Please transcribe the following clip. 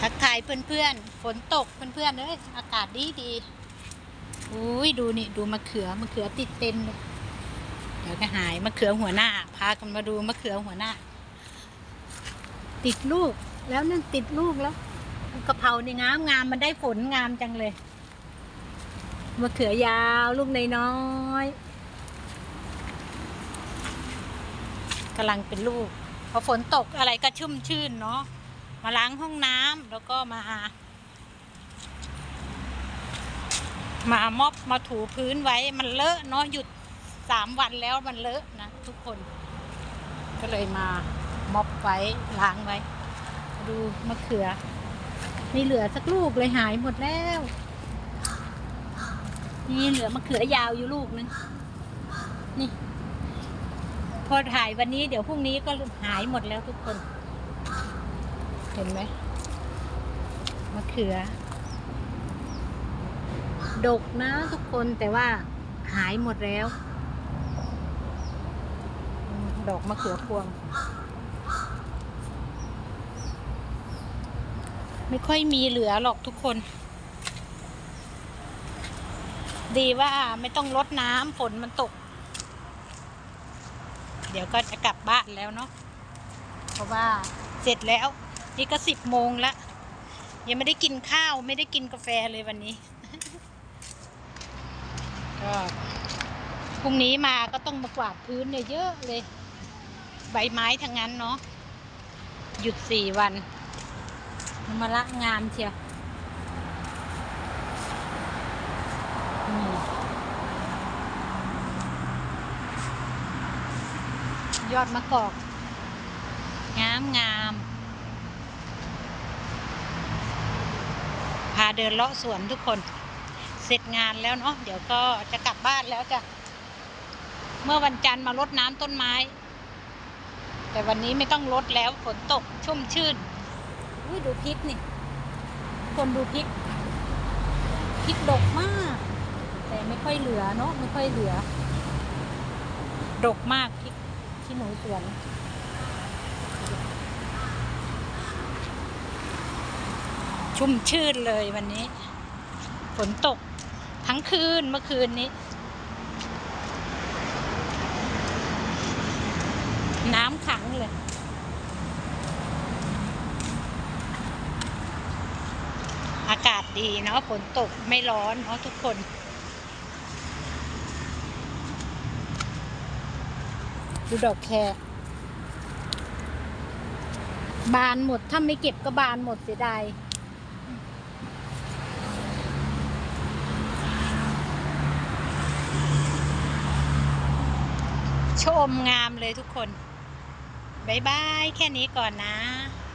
ทักทายเพื่อนๆ ฝนตกเพื่อนๆเอ้ยอากาศดีดีอุ้ยดูนี่ดูมะเขือมะเขือติดเต็มเลยเดี๋ยวก็หายมะเขือหัวหน้า พากันมาดูมะเขือหัวหน้า ติดลูกแล้วนั่นติดลูกแล้วกะเพรานี่งามงามมันได้ฝนงามจังเลยมะเขือยาวลูกน้อยกำลังเป็นลูกพอฝนตกอะไรก็ชุ่มชื่นเนาะ มาล้างห้องน้ำแล้วก็มา มามอบมาถูพื้นไว้มันเลอะเนาะหยุดสามวันแล้วมันเลอะนะทุกคน ก็เลยมามอบไว้ล้างไว้ ดูมะเขือไม่เหลือสักลูกเลยหายหมดแล้ว นี่เหลือมะเขือยาวอยู่ลูกนึงนี่ พอถ่ายวันนี้เดี๋ยวพรุ่งนี้ก็หายหมดแล้วทุกคน เห็นไหมมะเขือ ดกนะทุกคนแต่ว่าหายหมดแล้ว ดอกมะเขือพวง ไม่ค่อยมีเหลือหรอกทุกคน ดีว่าไม่ต้องรดน้ำฝนมันตก เดี๋ยวก็จะกลับบ้านแล้วเนาะ เพราะว่าเสร็จแล้ว นี่ก็สิบโมงแล้วยังไม่ได้กินข้าวไม่ได้กินกาแฟเลยวันนี้ก็พรุ่งนี้มาก็ต้องมากวาดพื้นเนี่ยเยอะเลย ใบไม้ทั้งนั้นเนาะหยุดสี่วันมาละงานเชียวยอดมะกอก งามงาม พาเดินเลาะสวนทุกคน เสร็จงานแล้วเนาะเดี๋ยวก็จะกลับบ้านแล้วจ้ะเมื่อวันจันทร์มารดน้ำต้นไม้ แต่วันนี้ไม่ต้องรดแล้วฝนตกชุ่มชื่นอุ้ยดูพริกนี่ คนดูพริกพริกดกมาก แต่ไม่ค่อยเหลือเนาะไม่ค่อยเหลือ ดกมากพริกที่หนูสวน ชุ่มชื่นเลยวันนี้ ฝนตกทั้งคืนเมื่อคืนนี้ น้ำขังเลยอากาศดีเนาะฝนตกไม่ร้อนเนาะทุกคน ดูดอกแครบานหมด ถ้าไม่เก็บก็บานหมดเสียดาย ชมงามเลยทุกคน บ๊ายบาย แค่นี้ก่อนนะ